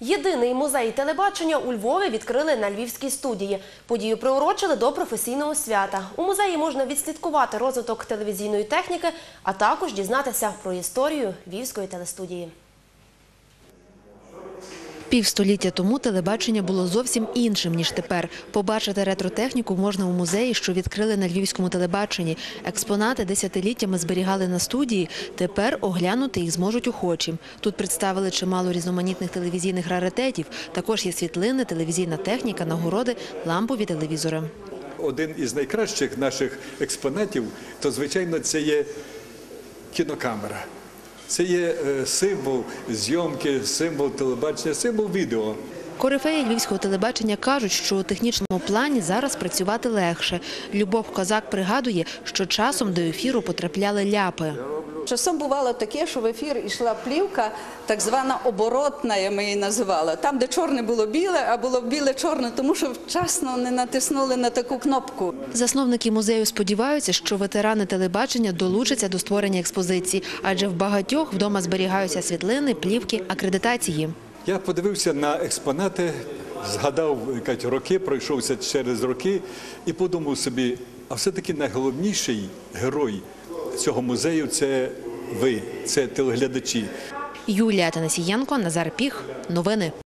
Єдиний музей телебачення у Львові відкрили на Львівській студії. Подію приурочили до професійного свята. У музеї можна відслідкувати розвиток телевізійної техніки, а також дізнатися про історію Львівської телестудії. Півстоліття тому телебачення було зовсім іншим, ніж тепер. Побачити ретротехніку можна у музеї, що відкрили на львівському телебаченні. Експонати десятиліттями зберігали на студії, тепер оглянути їх зможуть охочі. Тут представили чимало різноманітних телевізійних раритетів. Також є світлини, телевізійна техніка, нагороди, лампові телевізори. Один із найкращих наших експонатів, то звичайно це є кінокамера. Це є е, символ зйомки, символ телебачення, символ відео. Корифеї львівського телебачення кажуть, що у технічному плані зараз працювати легше. Любов Козак пригадує, що часом до ефіру потрапляли ляпи. Часом бувало таке, що в ефір йшла плівка, так звана оборотна, я ми її називала. Там, де чорне було біле, а було біле чорне, тому що вчасно не натиснули на таку кнопку. Засновники музею сподіваються, що ветерани телебачення долучаться до створення експозиції, адже в багатьох вдома зберігаються світлини, плівки, акредитації. Я подивився на експонати, згадав кажуть, роки, пройшовся через роки і подумав собі, а все-таки найголовніший герой цього музею це ви, це телеглядачі. Юлія Танасієнко, Назар Піх. Новини.